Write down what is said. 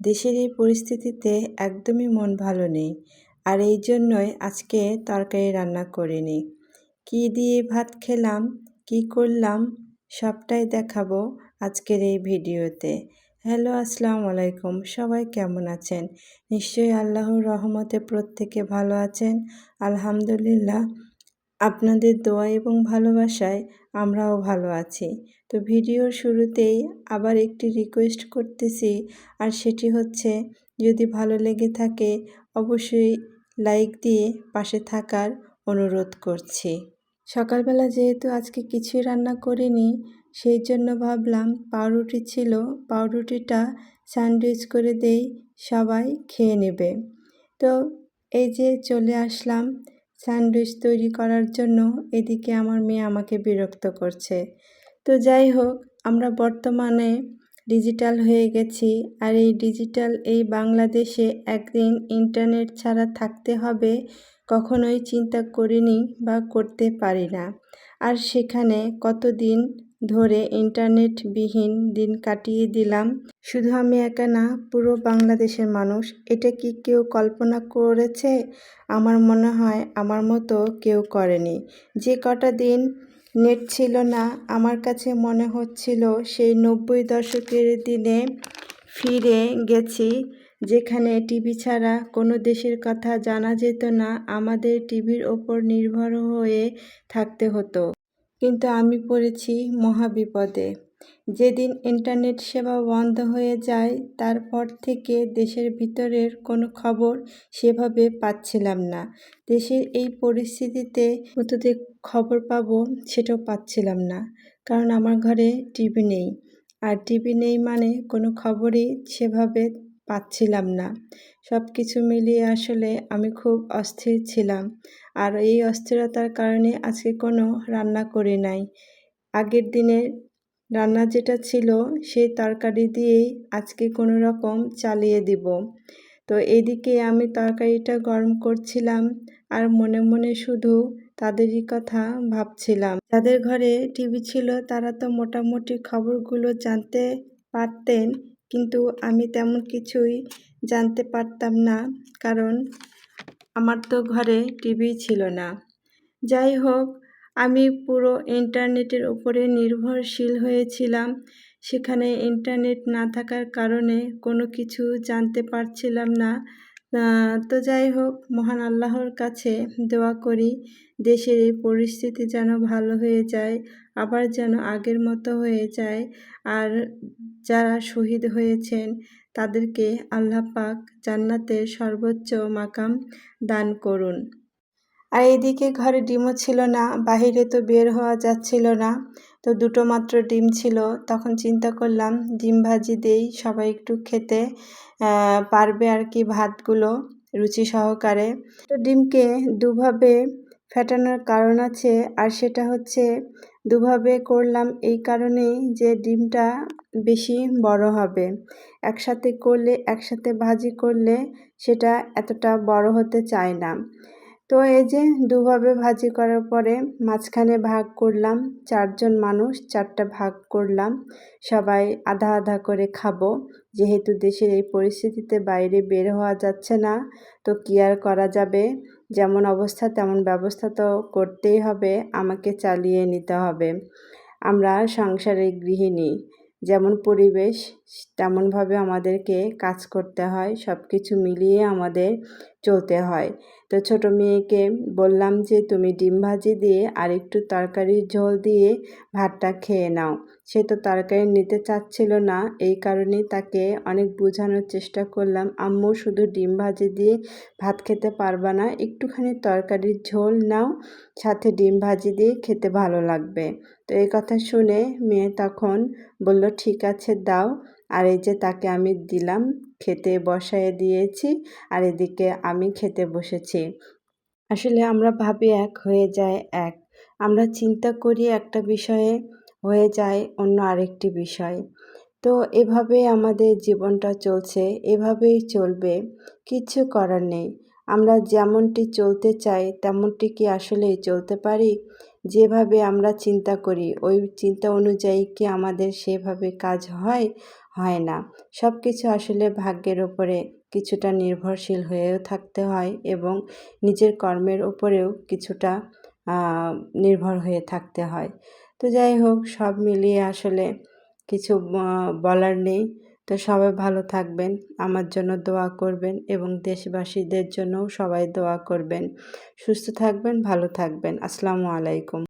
দেশের এই পরিস্থিতিতে একদমই মন ভালো নেই। আর এই জন্যই আজকে তরকারি রান্না করিনি। কী দিয়ে ভাত খেলাম, কি করলাম, সবটাই দেখাবো আজকের এই ভিডিওতে। হ্যালো, আসসালামু আলাইকুম। সবাই কেমন আছেন? নিশ্চয়ই আল্লাহর রহমতে প্রত্যেকে ভালো আছেন। আলহামদুলিল্লাহ। আপনাদের দোয়া এবং ভালোবাসায় আমরাও ভালো আছি। তো ভিডিওর শুরুতেই আবার একটি রিকোয়েস্ট করতেছি, আর সেটি হচ্ছে, যদি ভালো লেগে থাকে, অবশ্যই লাইক দিয়ে পাশে থাকার অনুরোধ করছি। সকালবেলা যেহেতু আজকে কিছুই রান্না করিনি, সেই জন্য ভাবলাম পাউরুটি ছিল, পাউরুটিটা স্যান্ডউইচ করে দেই, সবাই খেয়ে নেবে। তো এই যে চলে আসলাম স্যান্ডউইচ তৈরি করার জন্য এদিকে আমার মেয়ে আমাকে বিরক্ত করছে। তো যাই হোক, আমরা বর্তমানে ডিজিটাল হয়ে গেছি আর এই ডিজিটাল এই বাংলাদেশে একদিন ইন্টারনেট ছাড়া থাকতে হবে কখনোই চিন্তা করিনি বা করতে পারি না। আর সেখানে কতদিন ধরে ইন্টারনেটবিহীন দিন কাটিয়ে দিলাম। শুধু আমি একা না, পুরো বাংলাদেশের মানুষ। এটা কি কেউ কল্পনা করেছে? আমার মনে হয় আমার মতো কেউ করেনি। যে কটা দিন নেট ছিল না, আমার কাছে মনে হচ্ছিল সেই নব্বই দশকের দিনে ফিরে গেছি, যেখানে টিভি ছাড়া কোনো দেশের কথা জানা যেত না। আমাদের টিভির ওপর নির্ভর হয়ে থাকতে হতো। কিন্তু আমি পড়েছি মহাবিপদে। যেদিন ইন্টারনেট সেবা বন্ধ হয়ে যায়, তারপর থেকে দেশের ভিতরের কোনো খবর সেভাবে পাচ্ছিলাম না। দেশের এই পরিস্থিতিতে কোথাতে খবর পাবো সেটাও পাচ্ছিলাম না, কারণ আমার ঘরে টিভি নেই। আর টিভি নেই মানে কোনো খবরই সেভাবে পাচ্ছিলাম না। সব কিছু মিলিয়ে আসলে আমি খুব অস্থির ছিলাম। আর এই অস্থিরতার কারণে আজকে কোনো রান্না করি নাই। আগের দিনের রান্না যেটা ছিল, সেই তরকারি দিয়েই আজকে কোনো রকম চালিয়ে দিব। তো এদিকে আমি তরকারিটা গরম করছিলাম আর মনে মনে শুধু তাদেরই কথা ভাবছিলাম। যাদের ঘরে টিভি ছিল, তারা তো মোটামুটি খবরগুলো জানতে পারতেন কিন্তু আমি তেমন কিছুই জানতে পারতাম না, কারণ আমার তো ঘরে টিভি ছিল না। যাই হোক, আমি পুরো ইন্টারনেটের উপরে নির্ভরশীল হয়েছিলাম। সেখানে ইন্টারনেট না থাকার কারণে কোনো কিছু জানতে পারছিলাম না। তো যাই হোক, মহান আল্লাহর কাছে দোয়া করি, দেশের এই পরিস্থিতি যেন ভালো হয়ে যায়, আবার যেন আগের মতো হয়ে যায়। আর যারা শহীদ হয়েছেন, তাদেরকে আল্লাহ পাক জান্নাতের সর্বোচ্চ মাকাম দান করুন। আর এদিকে ঘরে ডিমও ছিল না, বাহিরে তো বের হওয়া যাচ্ছিল না। তো দুটো মাত্র ডিম ছিল। তখন চিন্তা করলাম, ডিম ভাজি দেই, সবাই একটু খেতে পারবে আর কি ভাতগুলো রুচি সহকারে। তো ডিমকে দুভাবে ফেটানোর কারণ আছে, আর সেটা হচ্ছে দুভাবে করলাম এই কারণেই যে ডিমটা বেশি বড় হবে। একসাথে করলে, একসাথে ভাজি করলে সেটা এতটা বড় হতে চায় না। তো এই যে দুভাবে ভাজি করার পরে মাঝখানে ভাগ করলাম, চারজন মানুষ, চারটা ভাগ করলাম, সবাই আধা আধা করে খাব। যেহেতু দেশের এই পরিস্থিতিতে বাইরে বের হওয়া যাচ্ছে না, তো কি আর করা যাবে? যেমন অবস্থা, তেমন ব্যবস্থা তো করতেই হবে, আমাকে চালিয়ে নিতে হবে। আমরা সংসারের গৃহিণী, যেমন পরিবেশ তেমনভাবে আমাদেরকে কাজ করতে হয় সব কিছু মিলিয়ে আমাদের চলতে হয়। তো ছোট মেয়েকে বললাম যে, তুমি ডিম ভাজি দিয়ে আর একটু তরকারির ঝোল দিয়ে ভাতটা খেয়ে নাও। সে তো তরকারি নিতে চাচ্ছিল না, এই কারণেই তাকে অনেক বোঝানোর চেষ্টা করলাম, আম্মু, শুধু ডিম ভাজি দিয়ে ভাত খেতে পারবা না, একটুখানি তরকারির ঝোল নাও, সাথে ডিম ভাজি দিয়ে খেতে ভালো লাগবে। তো এই কথা শুনে মেয়ে তখন বলল, ঠিক আছে, দাও। আর এই যে তাকে আমি দিলাম, খেতে বসায় দিয়েছি আর এদিকে আমি খেতে বসেছি। আসলে আমরা ভাবি এক হয়ে যায় এক। আমরা চিন্তা করি একটা বিষয়ে হয়ে যায় অন্য আরেকটি বিষয়। তো এভাবে আমাদের জীবনটা চলছে, এভাবেই চলবে, কিছু করার নেই। আমরা যেমনটি চলতে চাই, তেমনটি কি আসলেই চলতে পারি? যেভাবে আমরা চিন্তা করি, ওই চিন্তা অনুযায়ী কি আমাদের সেভাবে কাজ হয়? হয় না। সব কিছু আসলে ভাগ্যের ওপরে কিছুটা নির্ভরশীল হয়েও থাকতে হয় এবং নিজের কর্মের ওপরেও কিছুটা নির্ভর হয়ে থাকতে হয়। তো যাই হোক, সব মিলিয়ে আসলে কিছু বলার নেই। তো সবাই ভালো থাকবেন, আমার জন্য দোয়া করবেন এবং দেশবাসীদের জন্যও সবাই দোয়া করবেন। সুস্থ থাকবেন, ভালো থাকবেন। আসসালামু আলাইকুম।